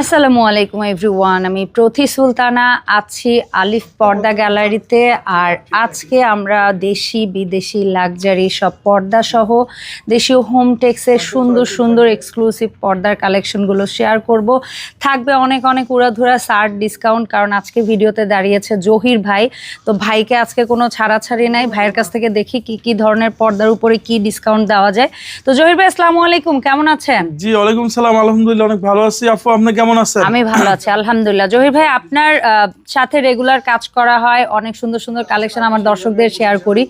আসসালামু আলাইকুম এভরিওয়ান আমি প্রতি সুলতানা, আছি আলিফ পর্দা গ্যালারিতে। আর আজকে আমরা দেশি, বিদেশি লাক্সারি সব পর্দা সহ দেশীয় হোম টেক্সের সুন্দর সুন্দর এক্সক্লুসিভ পর্দার কালেকশনগুলো শেয়ার করব। থাকবে অনেক অনেক উড়াধুরা সার্ট ডিসকাউন্ট কারণ আজকে ভিডিওতে দাঁড়িয়েছে জহির ভাই। তো ভাইকে আজকে কোনো ছাড়াছাড়ি নাই। ভাইয়ের কাছ থেকে দেখি কি কি ধরনের পর্দার উপরে কি ডিসকাউন্ট দেওয়া যায়। তো জহির ভাই, আসসালামু আলাইকুম। কেমন আছেন? জি, ওয়ালাইকুম সালাম। আলহামদুলিল্লাহ, অনেক ভালো আছি। আপু, আপনি কেমন আছেন? আমি ভালো আছি আলহামদুলিল্লাহ। জহির ভাই আপনার সাথে রেগুলার কাজ করা হয় অনেক সুন্দর সুন্দর কালেকশন আমার দর্শকদের শেয়ার করি।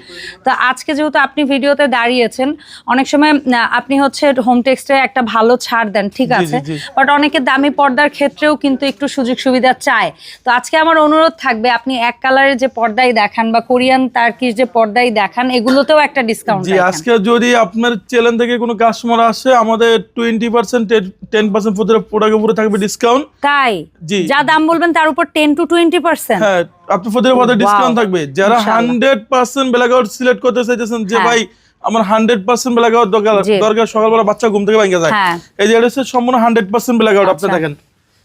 তো আজকে যেহেতু আপনি ভিডিওতে দাঁড়িয়েছেন অনেক সময় আপনি হচ্ছে হোম টেক্সটে একটা ভালো ছাড় দেন ঠিক আছে? বাট অনেকে দামি পর্দার ক্ষেত্রেও কিন্তু একটু সুযোগ সুবিধা চায়। তো আজকে আমার অনুরোধ থাকবে আপনি এক কালারের যে পর্দাই দেখান বা কোরিয়ান তার্কির যে পর্দাই দেখান এগুলোতেও একটা ডিসকাউন্ট জি আজকে যদি আপনার চ্যানেল থেকে কোনো কাস্টমার আসে আমাদের টোয়েন্টি পার্সেন্ট টেন পার্সেন্ট প্রোডাক্টের উপরে থাকবে ডিসকাউন্ট তাই জি। যা দাম বলবেন তার উপর টেন টু টোয়েন্টি পার্সেন্ট হ্যাঁ আপনি পদে Wow. ডিসকাউন্ট থাকবে যারা ইনশাআল্লাহ। হান্ড্রেড পার্সেন্ট ব্ল্যাকআউট সিলেক্ট করতে চাইতেছেন যে হ্যাঁ। ভাই আমার হান্ড্রেড পার্সেন্ট ব্ল্যাকআউট দরকার। দরকার সকালবেলা বাচ্চা ঘুম থেকে ভেঙে যায় হ্যাঁ। এই যে এটা হচ্ছে সম্পূর্ণ হান্ড্রেড পার্সেন্ট ব্ল্যাকআউট আপনি আচ্ছা। দেখেন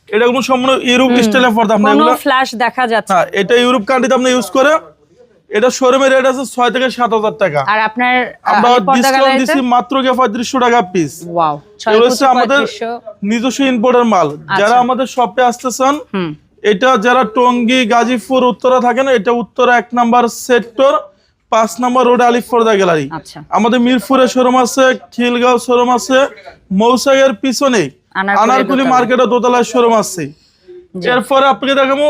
এটা কোনো সম্পূর্ণ ইউরোপ স্টাইলের পর্দা আপনি এগুলো ফ্ল্যাশ দেখা যাচ্ছে হ্যাঁ এটা ইউরোপ কান্ট্রিতে আপনি ইউজ করে এটা শোরুমের রেট আছে ছয় থেকে সাত হাজার টাকা। আর আপনার আমরা ডিসকাউন্ট দিচ্ছি মাত্র গিয়ে পঁয়ত্রিশশো টাকা পিস এগুলো হচ্ছে আমাদের নিজস্ব ইম্পোর্টের মাল। যারা আমাদের শপে আসতে চান এটা যারা টঙ্গী গাজীপুর উত্তরা থাকে না এটা উত্তরা এক নাম্বার সেক্টর পাঁচ নাম্বার রোড আলিফর্দা গ্যালারি। আচ্ছা। আমাদের মিরপুরে শোরুম আছে খিলগাঁও শোরুম আছে মৌসাগের পিছনে আনারকুলি। মার্কেটে দোতলায়। শোরুম আছে। এরপরে আপনাকে দেখাবো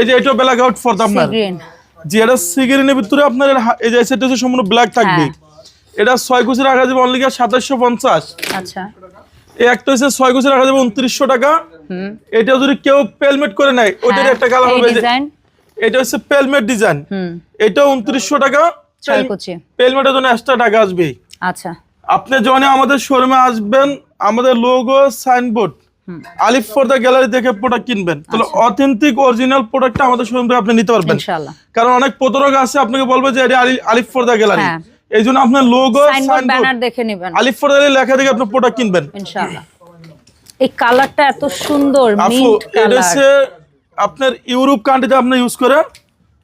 এই যে এটা ব্ল্যাক আউট ফর আপনার যে এটা সিগারেটের ভিতরে আপনার এই যে সেটা হচ্ছে সম্পূর্ণ ব্ল্যাক থাকবে। এটা ছয় কুচি রাখা যাবে অনলি সাতাশশো পঞ্চাশ। আচ্ছা। এই একটা হচ্ছে ছয় কুচি রাখা যাবে উনত্রিশশো টাকা। হুম। এটা যদি কেউ পেলমেট করে নেয় হ্যাঁ, একটা কালার হবে এটা হচ্ছে পেলমেট ডিজাইন এটা উনত্রিশশো টাকা। পেলমেটের জন্য এক্সট্রা টাকা আসবে। আচ্ছা। আপনি যখন আমাদের শোরুমে আসবেন আমাদের logo signboard Alif for the gallery দেখে প্রোডাক্ট কিনবেন। তাহলে। অথেন্টিক অরিজিনাল প্রোডাক্টটা আমাদের শোরুম থেকে আপনি নিতে পারবেন। কারণ অনেক প্রতারক আছে আপনাকে বলবে যে এটা আলি- আলিফ ফর দ্য গ্যালারি। হ্যাঁ। এই জন্য আপনার লোগো ব্যানার দেখে নেবেন। আলিফ ফর দ্য লেখা দেখে আপনি প্রোডাক্ট কিনবেন। ইনশাআল্লাহ। এই কালারটা এত সুন্দর মিন্ট কালার। আপনার ইউরোপ কান্ট্রিতে আপনি ইউজ করেন।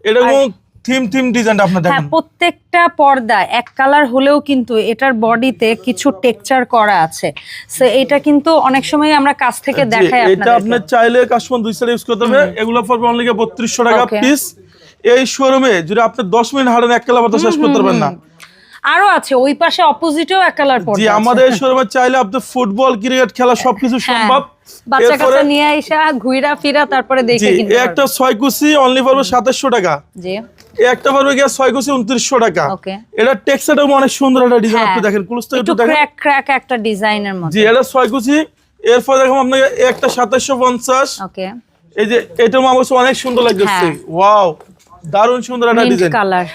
এটা কোনো থিম থিম ডিজাইন আপনি হ্যাঁ প্রত্যেকটা পর্দা এক কালার হলেও কিন্তু এটার বডিতে কিছু টেক্সচার করা আছে। সো এটা কিন্তু অনেক সময় আমরা কাছ থেকে দেখাই এটা আপনি চাইলে কাস্টমার দুই সাইড ইউজ করতে হবে এগুলো পড়বে অনলি বত্রিশশো টাকা Okay. পিস এই শোরুমে যদি আপনি দশ মিনিট হাঁটেন এক কালা মতো শেষ করতে পারবেন না। আরও আছে ওই পাশে অপোজিটেও এক কালার জি আমাদের এই শোরুমে চাইলে আপনি ফুটবল ক্রিকেট খেলা সবকিছু হ্যাঁ, সম্ভব। বাচ্চা কাচ্চা নিয়ে আইসা ঘুইরা ফিরা তারপরে দেখে কিনতে একটা ছয় কুচি অনলি পড়বে সাতাশশো টাকা। জি। একটা পারবে গিয়ে ছয় কুচি উনত্রিশশো টাকা। এটা টেক্সটাটা অনেক সুন্দর একটা ডিজাইন হ্যাঁ। আপনি দেখেন ক্লুজটা একটু দেখেন। ক্র্যাক ক্র্যাক একটা ডিজাইনের মধ্যে জি এটা ছয় কুচি। এরপর দেখো আপনাকে একটা সাতাশশো পঞ্চাশ। ওকে। এই যে এটা অবশ্য অনেক সুন্দর লাগছে হ্যাঁ। ওয়াও দারুণ সুন্দর একটা ডিজাইন কালার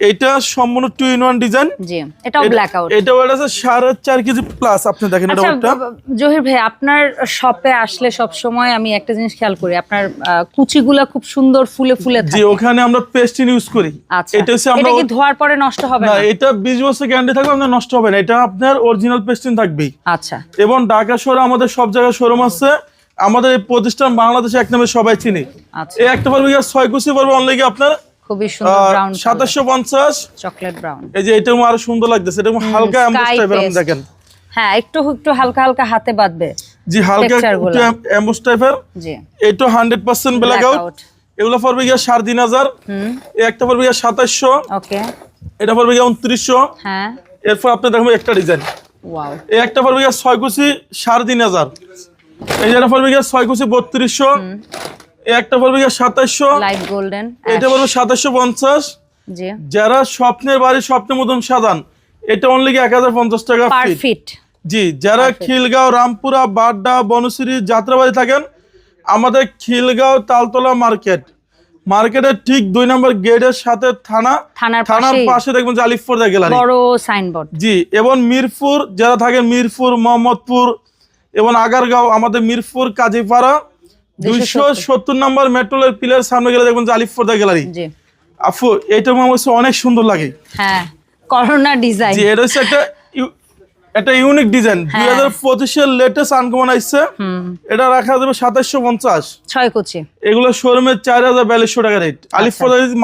এটা সম্পূর্ণ টু ইন ওয়ান ডিজাইন জি এটাও ব্ল্যাক আউট এটা আছে সাড়ে চার কেজি প্লাস আপনি দেখেন এটা আচ্ছা ওটা ব- জহির ভাই আপনার শপে আসলে সব সময় আমি একটা জিনিস খেয়াল করি আপনার কুচিগুলা খুব সুন্দর ফুলে ফুলে থাকে। ওখানে আমরা পেস্টিন ইউজ করি। আচ্ছা এটা হচ্ছে আমরা এটা কি ধোয়ার পরে নষ্ট হবে না এটা বিশ বছর গ্যারান্টি থাকবে আপনার নষ্ট হবে না। এটা আপনার অরিজিনাল পেস্টিন থাকবেই। আচ্ছা। এবং ঢাকা শহরে আমাদের সব জায়গায় শোরুম আছে। আমাদের এই প্রতিষ্ঠান বাংলাদেশে এক নামে সবাই চিনি। আচ্ছা। এই একটা পারবে ছয় কুচি পারবে অনলি আপনার? খুবই সুন্দর ব্রাউন সাতাশশো পঞ্চাশ। চকলেট ব্রাউন এই যে এটা আরও সুন্দর লাগতেছে এটা হালকা এমবোস টাইপের আপনি দেখেন। হ্যাঁ একটু একটু হালকা হালকা হাতে বাঁধবে জি হালকা Texture গুলো। টাইপের জি। এটা হান্ড্রেড পার্সেন্ট ব্ল্যাক আউট এগুলো পড়বে গিয়ে সাড়ে তিন হাজার। হুম। এই একটা পড়বে গিয়ে সাতাশশো। ওকে। এটা পড়বে গিয়ে উনত্রিশশো। হ্যাঁ। এরপর আপনি দেখবেন একটা ডিজাইন। ওয়াও। এই একটা পড়বে গিয়ে কুচি এই যেটা পড়বে গিয়ে কুচি একটা পড়বে সাতাশশো লাইট গোল্ডেন এটা পড়বে সাতাশশো পঞ্চাশ। যারা স্বপ্নের বাড়ি স্বপ্নের মতন সাজান এটা অনলি এক হাজার পঞ্চাশ টাকা ফিট জি যারা খিলগাঁও রামপুরা বাড্ডা বনশ্রী যাত্রাবাড়ি থাকেন আমাদের খিলগাঁও তালতলা মার্কেট। মার্কেটের ঠিক দুই নম্বর গেটের সাথে থানা থানার পাশে দেখবেন আলিফপুর গ্যালারি। বড় সাইনবোর্ড জি এবং মিরপুর যারা থাকেন মিরপুর মোহাম্মদপুর এবং আগারগাঁও আমাদের মিরপুর কাজীপাড়া দুইশো সত্তর নম্বর মেট্রোলের পিলার সামনে গেলে দেখবেন যে আলিফপুর গ্যালারি। জি। আফু এটা আমার অনেক সুন্দর লাগে। হ্যাঁ করোনা ডিজাইন জি এটা হচ্ছে একটা এটা ইউনিক ডিজাইন দুই। হাজার পঁচিশের লেটেস্ট আনকমন আসছে। এটা রাখা যাবে সাতাশশো পঞ্চাশ। ছয় কুচি। এগুলো শোরুমে চার হাজার বিয়াল্লিশশো টাকা রেট আলিফ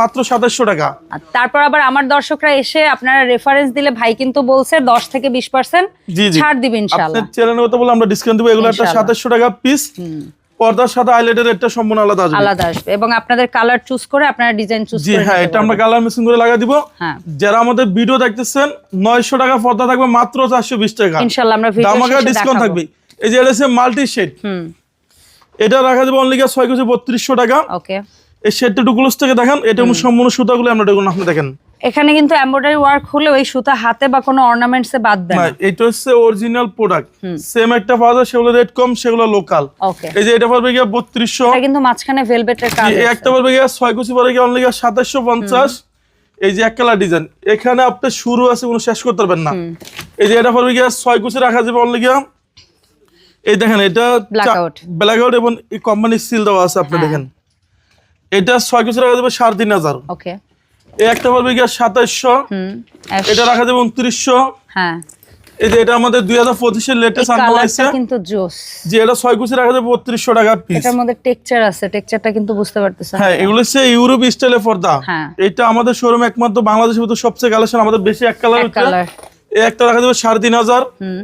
মাত্র সাতাশশো টাকা। তারপর আবার আমার দর্শকরা এসে আপনারা রেফারেন্স দিলে ভাই কিন্তু বলছে দশ থেকে বিশ পার্সেন্ট ছাড় দিবেন আপনার চ্যানেলের কথা বলে আমরা ডিসকাউন্ট দেবো। এগুলো একটা। সাতাশশো টাকা পিস পর্দার সাথে আইলেটের রেটটা সম্পূর্ণ আলাদা আসবে। আলাদা আসবে এবং আপনাদের কালার চুজ করে আপনারা ডিজাইন চুজ জি হ্যাঁ এটা আমরা কালার করে লাগা দিব। হ্যাঁ। যারা আমাদের ভিডিও দেখতেছেন নয়শো টাকা পর্দা থাকবে মাত্র চারশো বিশ টাকা। ইনশাল্লাহ আমরা ভিডিও দামাকা ডিসকাউন্ট থাকবে। এই যে এটা মাল্টি শেড হুম। এটা রাখা যাবে অনলি ছয় কেজি বত্রিশশো টাকা। ওকে এই শেডটা টুকুলস থেকে দেখেন এটা সম্পূর্ণ সুতাগুলো আমরা দেখুন আপনি দেখেন। এখানে কিন্তু এমব্রয়ডারি ওয়ার্ক হলে ওই সুতা হাতে বা কোনো অর্নামেন্টসে বাদ দেন না। এটা হচ্ছে অরিজিনাল প্রোডাক্ট সেম একটা পাওয়া যায় সেগুলো রেট কম সেগুলো লোকাল এই যে এটা পারবে গিয়ে বত্রিশশো। এটা কিন্তু মাঝখানে ভেলভেটের কাজ এই একটা পারবে গিয়ে ছয় কুচি পারবে গিয়ে অনলি সাতাশশো পঞ্চাশ। এই যে এক কালার ডিজাইন এখানে আপনি শুরু আছে কোনো শেষ করতে পারবেন না। এই যে এটা পারবে গিয়ে ছয় কুচি রাখা যাবে অনলি গিয়া। এই দেখেন এটা Blackout. ব্ল্যাক আউট এবং এই কোম্পানির সিল দেওয়া আছে আপনি হ্যাঁ। দেখেন। এটা ছয় কুচি রাখা যাবে সাড়ে তিন হাজার। ওকে এই একটা পারবে গিয়ে সাতাশশো হুম এটা রাখা যাবে উনত্রিশশো। হ্যাঁ। এই যে এটা আমাদের লেটেস্ট আনকম আছে কিন্তু জোস। যে এটা ছয় কুচি রাখা যাবে বত্রিশশো টাকা পিস এটার মধ্যে টেক্সচার আছে টেক্সচারটা কিন্তু বুঝতে পারতেছেন। হ্যাঁ এগুলো হচ্ছে ইউরোপ স্টাইলের পর্দা। হ্যাঁ। এটা আমাদের শোরুমে একমাত্র বাংলাদেশের ভিতরে সবচেয়ে কালেকশন আমাদের বেশি এক কালার এক এই একটা রাখা যাবে হুম।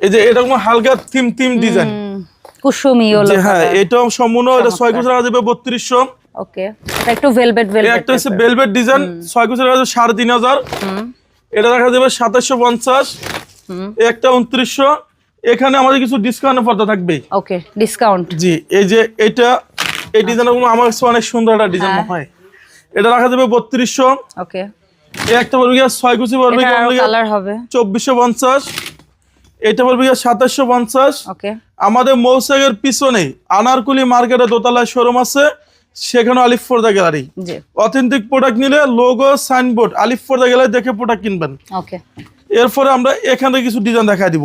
এই যে এরকম হালকা থিম থিম ডিজাইন হুম, কুসুমি ইয়েলো হ্যাঁ এটাও সম্পূর্ণ এটা ছয় কুচি রাখা যাবে বত্রিশশো। ওকে এটা একটু ভেলভেট ভেলভেট একটা হচ্ছে বেলভেট ডিজাইন ছয় কুচি রাখা যাবে সাড়ে তিন হাজার। হুম। এটা রাখা যাবে সাতাশশো পঞ্চাশ। হুম। এই একটা উনত্রিশশো। এখানে আমাদের কিছু ডিসকাউন্টের পর্দা থাকবে। ওকে ডিসকাউন্ট জি এই যে এটা এই ডিজাইনগুলো আমার কাছে অনেক সুন্দর একটা ডিজাইন হ্যাঁ। হয়। এটা রাখা যাবে বত্রিশশো। ওকে একটা পড়বে গিয়ে ছয় কুচি পড়বে কালার হবে। চব্বিশশো পঞ্চাশ। এটা পড়বে গিয়ে সাতাশশো পঞ্চাশ। ওকে আমাদের মৌসাগের পিছনে আনারকুলি মার্কেটে দোতলায় শোরুম আছে। সেখানে আলিফ ফোর্দা গ্যালারি। অথেন্টিক প্রোডাক্ট নিলে লোগো সাইনবোর্ড আলিফ ফোর্দা গ্যালারি দেখে প্রোডাক্ট কিনবেন। এরপরে আমরা এখানে কিছু ডিজাইন দেখা দিব।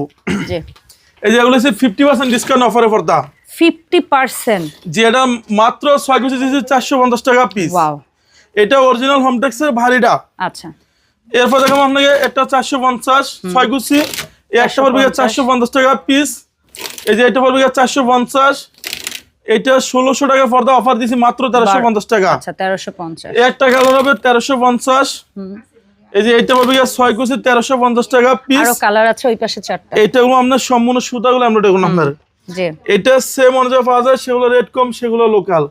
এই যে এগুলো হচ্ছে ফিফটি পার্সেন্ট ডিসকাউন্ট অফারে পর্দা। ফিফটি পার্সেন্ট যে এটা মাত্র ছয় কুচি দিয়েছে চারশো পঞ্চাশ টাকা পিস এটা অরিজিনাল হোমটেক্সের ভারীটা। আচ্ছা। এরপর আপনাকে একটা চারশো পঞ্চাশ ছয় কুচি এই একটা পড়বে গিয়ে 450 চারশো পঞ্চাশ টাকা পিস এই যে এটা পড়বে গিয়ে চারশো পঞ্চাশ। এটা ষোলোশো টাকা পর্দা অফার দিছি মাত্র তেরোশো পঞ্চাশ টাকা। আচ্ছা তেরোশো পঞ্চাশ। এই একটা কালার হবে তেরোশো পঞ্চাশ। এই যে এটা ছয় কুচি তেরোশো পঞ্চাশ টাকা পিস আরও কালার আছে ওই পাশে চারটা। আপনার সম্পূর্ণ সুতাগুলো আমরা দেখুন আপনার। এটা সেম অনুযায়ী পাওয়া যায় সেগুলো রেট কম সেগুলো লোকাল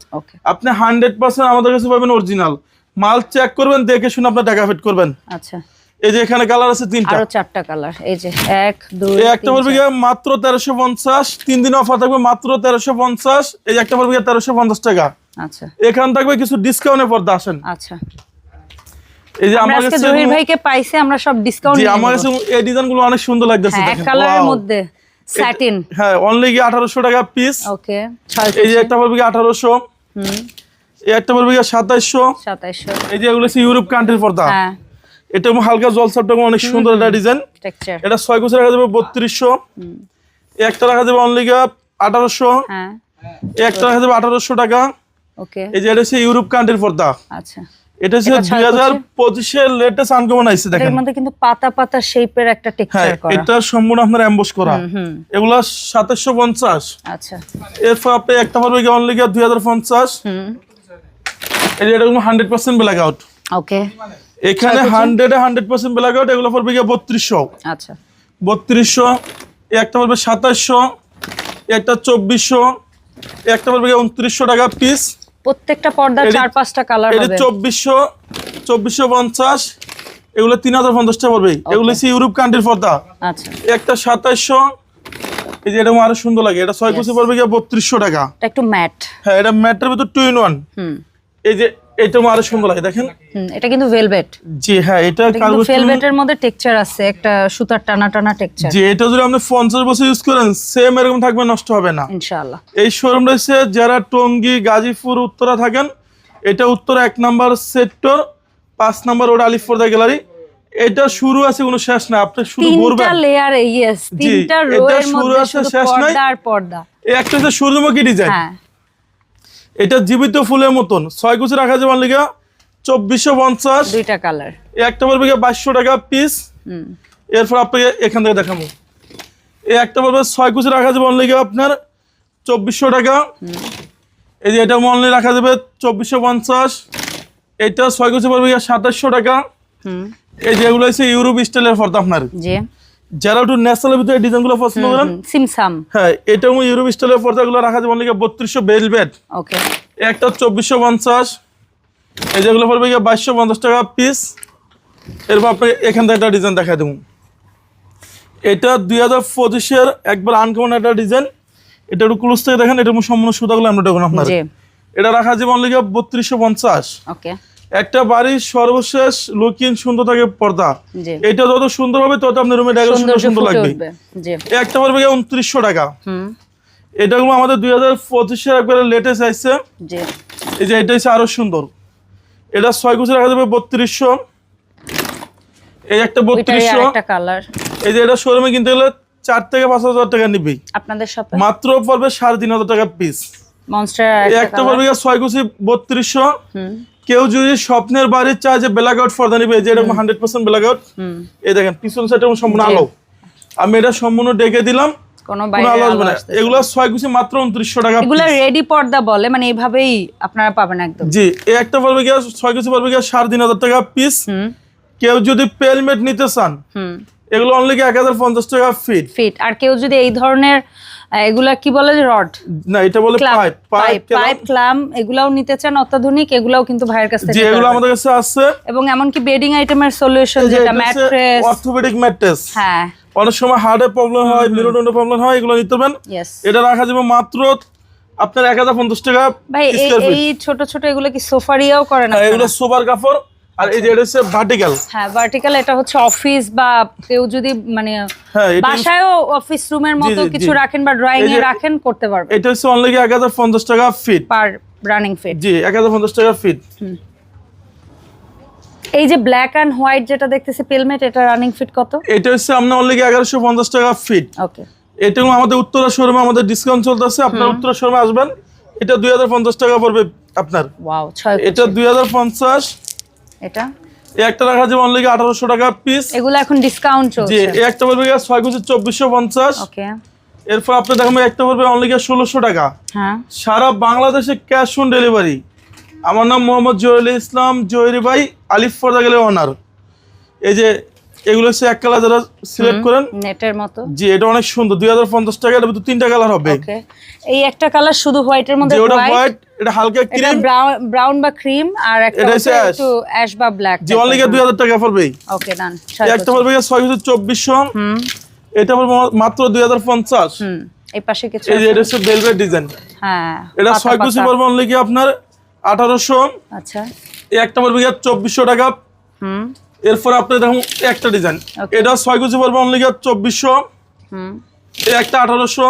আপনি হান্ড্রেড পার্সেন্ট আমাদের কাছে পাবেন অরিজিনাল মাল চেক করবেন দেখে শুনে আপনার টাকা ফিট করবেন। আচ্ছা। এই যে এখানে কালার আছে তিনটা। আরও চারটা কালার এই যে এক দুই এই একটা পড়বে গিয়ে মাত্র তেরোশো পঞ্চাশ তিন দিন অফার থাকবে মাত্র তেরোশো পঞ্চাশ এই একটা পড়বে গিয়ে তেরোশো পঞ্চাশ টাকা। আচ্ছা। এখান থাকবে কিছু ডিসকাউন্টের পর্দা আসেন। আচ্ছা। এই যে আমরা কাছে জহির ভাইকে পাইছি আমরা সব ডিসকাউন্ট জি আমার কাছে এই ডিজাইনগুলো অনেক সুন্দর লাগতেছে হ্যাঁ এক কালারের মধ্যে স্যাটিন হ্যাঁ অনলি গিয়ে আঠারোশো টাকা পিস ওকে এই যে একটা পড়বে গিয়ে আঠারোশো। হুম। এই একটা পড়বে গিয়ে সাতাইশশো। সাতাইশশো। এই যে এগুলো হচ্ছে ইউরোপ কান্ট্রির পর্দা। হ্যাঁ। এটা হালকা জল জলসাপটা অনেক সুন্দর একটা ডিজাইন এটা ছয় কুচি রাখা যাবে বত্রিশশো। একটা রাখা যাবে অনলি গিয়ে আঠারোশো। হ্যাঁ। একটা রাখা যাবে আঠারোশো টাকা। এই যে এটা হচ্ছে ইউরোপ কান্ট্রির পর্দা। আচ্ছা। এটা হচ্ছে দুই হাজার পঁচিশের লেটেস্ট আনকমন আইসে দেখেন। মধ্যে কিন্তু পাতা পাতা শেপের একটা হ্যাঁ টেক্সচার করা। এটা সম্পূর্ণ আপনার অ্যাম্বস করা। এগুলা আচ্ছা। এরপর আপনি একটা অনলি হুম। এটা কোনো hundred percent black out okay. এখানে হান্ড্রেডে হান্ড্রেড পার্সেন্ট ব্ল্যাক আউট এগুলো পড়বে গিয়ে বত্রিশশো। আচ্ছা। বত্রিশশো একটা পড়বে সাতাশশো একটা চব্বিশশো একটা পড়বে গিয়ে উনত্রিশশো টাকা পিস প্রত্যেকটা পর্দার এটি- চার পাঁচটা কালার এটা হবে। চব্বিশশো চব্বিশশো পঞ্চাশ এগুলো তিন হাজার পঞ্চাশ টাকা পড়বে এগুলো হচ্ছে ইউরোপ কান্ট্রির পর্দা। আচ্ছা। একটা সাতাশশো এই যে এটা আরও সুন্দর লাগে এটা ছয় কুচি পড়বে গিয়ে বত্রিশশো টাকা। একটু ম্যাট হ্যাঁ এটা ম্যাটের ভিতর টু ইন ওয়ান হুম। এই যে এটা আরও সুন্দর লাগে দেখেন। এটা কিন্তু ভেলভেট জি হ্যাঁ এটা ভেলভেটের মধ্যে টেক্সচার আছে একটা সুতার টানা টানা টেক্সচার যে এটা যদি আপনি পঞ্চাশ বছর ইউজ করেন সেম এরকম থাকবে নষ্ট হবে না। ইনশাআল্লাহ। এই শোরুম রয়েছে যারা টঙ্গী গাজীপুর উত্তরা থাকেন। এটা উত্তরা এক নাম্বার সেক্টর পাঁচ নাম্বার ওটা আলিফোর্দা গ্যালারি এটা শুরু আছে কোনো শেষ না আপনি শুরু তিনটা করবেন লেয়ার ইয়েস তিনটা রো এটা এর শুরু মধ্যে আছে, শেষ নাই। পর্দা আর পর্দা। এই একটা হচ্ছে সূর্যমুখী ডিজাইন হ্যাঁ। এটা জীবিত ফুলের মতন। ছয় কুচি রাখা যাবে লিগা চব্বিশশো পঞ্চাশ। দুইটা কালার। একটা পড়বে গিয়ে বাইশশো টাকা পিস এরপর আপনাকে এখান থেকে দেখাবো। এই একটা পড়বে ছয় কুচি রাখা যাবে অনলি আপনার চব্বিশশো টাকা। এই যে এটা অনলি রাখা যাবে চব্বিশশো পঞ্চাশ। এটা ছয় কুচি পড়বে গিয়ে সাতাশশো টাকা। এই যে এগুলো হচ্ছে ইউরোপ স্টাইলের পর্দা আপনার। যারা একটু ন্যাশনালের ভিতরে ডিজাইনগুলো পছন্দ করেন সিমসাম। হ্যাঁ এটা ইউরোপ স্টাইলের পর্দাগুলো রাখা যাবে অনলি বত্রিশশো বেলভেট ওকে একটা চব্বিশশো পঞ্চাশ। এই যেগুলো পড়বে গিয়ে বাইশশো পঞ্চাশ টাকা পিস এরপর আপনাকে এখান থেকে একটা ডিজাইন দেখা দেবো। এটা দুই হাজার পঁচিশের একবার আনকমন একটা ডিজাইন এটা একটু ক্লোজ থেকে দেখেন এটা সম্পূর্ণ সুতাগুলো আমরা দেখুন আপনার। এটা রাখা যাবে অনলি বত্রিশশো পঞ্চাশ। ওকে একটা বাড়ির সর্বশেষ লুকিন সুন্দর থাকে পর্দা। এটা যত সুন্দর হবে তত আপনার রুমে ডেকোরেশন সুন্দর লাগবে। একটা পড়বে উনত্রিশশো টাকা। এটা এটাগুলো আমাদের দুই হাজার পঁচিশের একবারে লেটেস্ট আসছে এই যে এটা হচ্ছে আরও সুন্দর। এটা ছয় কুচি রাখা যাবে বত্রিশশো। এই একটা বত্রিশশো। এই যে এটা শোরুমে কিনতে গেলে চার থেকে পাঁচ হাজার টাকা নিবি আপনাদের শপে মাত্র পড়বে সাড়ে তিন হাজার টাকা পিস একটা পড়বে ছয় কুচি বত্রিশশো। হুম। কেউ যদি স্বপ্নের বাড়ির চায় যে ব্ল্যাক আউট ফর্দা নিবে যে এরকম হান্ড্রেড পার্সেন্ট ব্ল্যাক আউট এই দেখেন পিছন সাইডে সম্পূর্ণ আলো। আমি এটা সম্পূর্ণ ডেকে দিলাম। এগুলো ছয় কুচি মাত্র উনত্রিশশো টাকা এগুলো piece। রেডি পর্দা বলে মানে এইভাবেই আপনারা পাবেন একদম। জি এই একটা পড়বে গিয়ে ছয় কুচি পড়বে গিয়ে সাড়ে তিন হাজার টাকা পিস কেউ যদি পেলমেট নিতে চান হুম। এগুলো অনলি এক হাজার পঞ্চাশ টাকা ফিট ফিট আর কেউ যদি এই ধরনের এগুলা কি বলে রড? না এটা বলে পাইপ। পাইপ পাইপ ক্লাম এগুলাও নিতে চান অত্যাধুনিক এগুলাও কিন্তু ভাইয়ের কাছ থেকে এগুলো আমাদের কাছে আছে। এবং এমনকি বেডিং আইটেমের সলিউশন যেটা ম্যাট্রেস অর্থোপেডিক ম্যাট্রেস হ্যাঁ। অনেক সময় হার্টের প্রবলেম হয় মেরুদণ্ডের প্রবলেম হয় এগুলো নিতে পারেন এটা রাখা যাবে মাত্র আপনার এক হাজার পঞ্চাশ টাকা ভাই এই ছোট ছোট এগুলো কি সোফারিয়াও করেন হ্যাঁ, এগুলো? সোবার কাপড়। আর এই যে এটা হচ্ছে ভার্টিক্যাল হ্যাঁ ভার্টিক্যাল এটা হচ্ছে অফিস বা কেউ যদি মানে হ্যাঁ বাসায়ও অফিস রুমের মতো। কিছু রাখেন বা ড্রয়িং এ রাখেন করতে পারবেন। এটা হচ্ছে অনলি এক হাজার পঞ্চাশ টাকা ফিট পার রানিং ফিট জি এক হাজার পঞ্চাশ টাকা ফিট এই যে ব্ল্যাক অ্যান্ড হোয়াইট যেটা দেখতেছি পেলমেট এটা রানিং ফিট কত? এটা হচ্ছে আপনার অনলি এগারোশো পঞ্চাশ টাকা ফিট ওকে এটা আমাদের উত্তরা শোরুমে আমাদের ডিসকাউন্ট চলতেছে আপনার উত্তরা শোরুমে আসবেন এটা দুই হাজার পঞ্চাশ টাকা পড়বে আপনার। ওয়াও এটা দুই হাজার পঞ্চাশ এটা? এই একটা রাখা যাবে অনলি আঠারোশো টাকা পিস এগুলো এখন ডিসকাউন্ট জি এই একটা পড়বে গিয়ে ছয় কুচি চব্বিশশো পঞ্চাশ। ওকে এরপর আপনি দেখুন একটা পড়বে অনলি ষোলোশো টাকা। হ্যাঁ। সারা বাংলাদেশে ক্যাশ অন ডেলিভারি আমার নাম মোহাম্মদ জহিরুল ইসলাম জহির ভাই আলিফ ফর্দা গেলে অনার এই যে এগুলো হচ্ছে এক কালার যারা সিলেক্ট করেন নেটের মতো। জি এটা অনেক সুন্দর দুই হাজার পঞ্চাশ টাকা এটা ভিতরে তিনটা কালার হবে। ওকে। এই একটা কালার শুধু হোয়াইটের মধ্যে ওটা হোয়াইট এটা হালকা এটা ক্রিম ব্রাউন বা ক্রিম আর একটা একটু অ্যাশ বা ব্ল্যাক জি অনলি দুই হাজার টাকা পড়বে ওকে ডান একটা পড়বে গিয়ে ছয় হাজার চব্বিশশো। হুম। এটা পড়বে মাত্র দুই হাজার পঞ্চাশ। হুম এই পাশে কিছু এই এটা হচ্ছে বেলভেট ডিজাইন হ্যাঁ এটা পাতা ছয় কুচি পাতা। পড়বে অনলি কি আপনার আঠারোশো। আচ্ছা। এই একটা পড়বে গিয়ে চব্বিশশো টাকা। হুম। এরপর আপনি দেখুন একটা ডিজাইন এটা ছয় কুচি পড়বে অনলি চব্বিশশো। এই একটা আঠারোশো।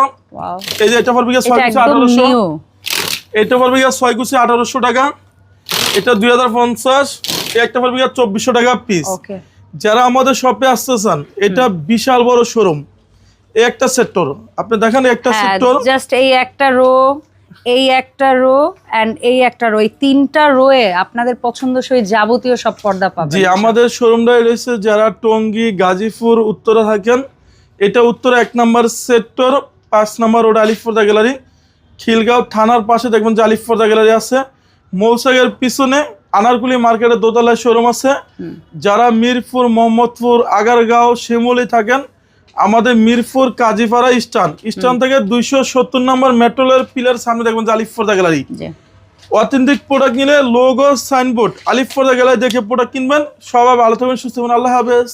এই যে এটা পড়বে গিয়ে ছয় কুচি আঠারোশো। এটা পড়বে গিয়ে ছয় কুচি আঠারোশো টাকা। এটা দুই হাজার পঞ্চাশ। এই একটা পড়বে গিয়ে চব্বিশশো টাকা পিস যারা আমাদের শপে আসতে চান এটা বিশাল বড় শোরুম এই একটা সেক্টর আপনি দেখেন একটা হ্যাঁ সেক্টর জাস্ট এই একটা রো এই একটা রো এন্ড এই একটা রো এই তিনটা রোয়ে আপনাদের পছন্দসই যাবতীয় সব পর্দা পাবেন। জি আমাদের শোরুমটা রয়েছে যারা টঙ্গী গাজীপুর উত্তরা থাকেন। এটা উত্তরা এক নম্বর সেক্টর পাঁচ নম্বর রোড আলিফপর্দা গ্যালারি খিলগাঁও থানার পাশে দেখবেন যে আলিফপর্দা গ্যালারি আছে। মৌসাগের পিছনে আনারকুলি মার্কেটের দোতলায় শোরুম আছে। যারা মিরপুর মোহাম্মদপুর আগারগাঁও শিমুলি থাকেন আমাদের মিরপুর কাজীপাড়া স্টান স্টান থেকে দুইশো সত্তর নম্বর মেট্রোলের পিলার সামনে দেখবেন যে আলিফপর্দা গ্যালারি। অথেন্টিক প্রোডাক্ট নিলে লোগো সাইনবোর্ড আলিফ ফোর্দা গ্যালারি দেখে প্রোডাক্ট কিনবেন। সবাই ভালো থাকবেন সুস্থ হবেন আল্লাহ হাফেজ।